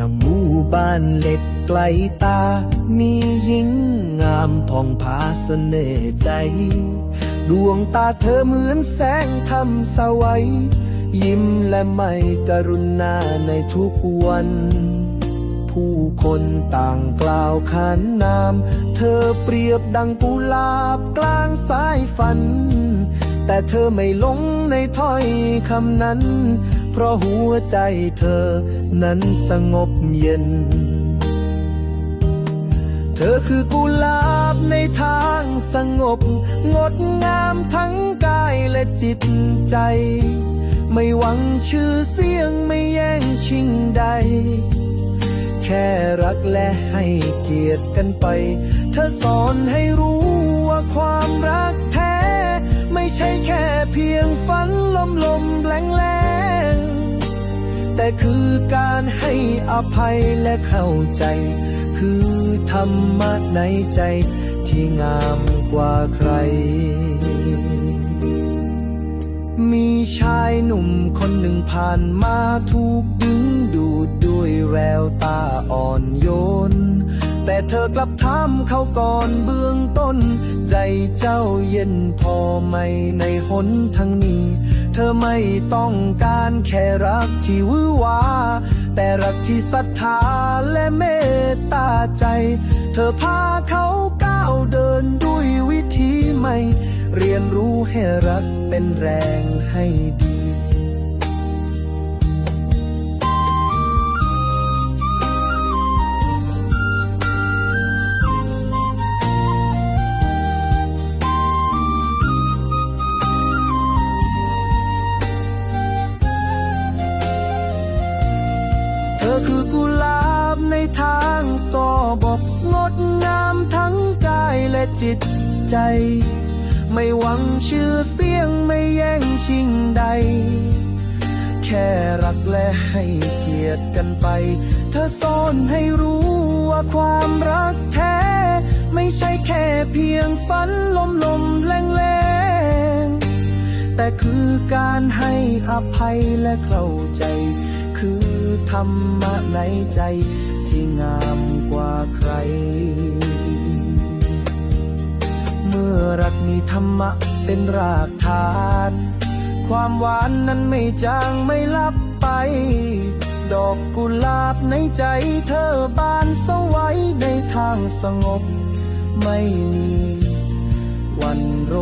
านเล็ดไกลตา มีหญิงงามผ่องผาเสน่ห์ใจ ดวงตาเธอเหมือนแสงธรรมสวัย ยิ้มและไม่กรุณาในทุกวัน ผู้คนต่างกล่าวขานนาม เธอเปรียบดังกุหลาบกลางสายฝัน แต่เธอไม่หลงในถ้อยคำนั้น เพราะหัวใจเธอนั้นสงบเย็น เธอคือกุหลาบในทางสงบ งดงามทั้งกายและจิตใจ ไม่หวังชื่อเสียงไม่แย่งชิงใด แค่รักและให้เกียรติกันไป เธอสอนให้รู้ว่าความรักแท้ ไม่ใช่แค่เพียงฝัน แต่คือการให้อภัยและเข้าใจ คือธรรมะในใจที่งามกว่าใคร มีชายหนุ่มคนหนึ่งผ่านมาถูกดึงดูดด้วยแววตาอ่อนโยน แต่เธอกลับถามเขาก่อนเบื้องต้น ใจเจ้าเย็นพอไหมในหนทั้งนี้ เธอไม่ต้องการแค่รักที่วือวาแต่รักที่ศรัทธาและเมตตาใจ เธอพาเขาก้าวเดินด้วยวิธีใหม่ เรียนรู้ให้รักเป็นแรงให้ดี คือกุหลาบในทางสอบกงดงามทั้งกายและจิตใจ ไม่หวังชื่อเสียงไม่แย่งชิงใด แค่รักและให้เกียรติกันไป เธอสอนให้รู้ว่าความรักแท้ ไม่ใช่แค่เพียงฝันลมลมๆแรงแรงๆแต่คือการให้อภัยและเข้าใจ คือธรรมะในใจที่งามกว่าใคร เมื่อรักมีธรรมะเป็นรากฐาน ความหวานนั้นไม่จางไม่ลับไป ดอกกุหลาบในใจเธอบานสวัยในทางสงบ ไม่มีวันโร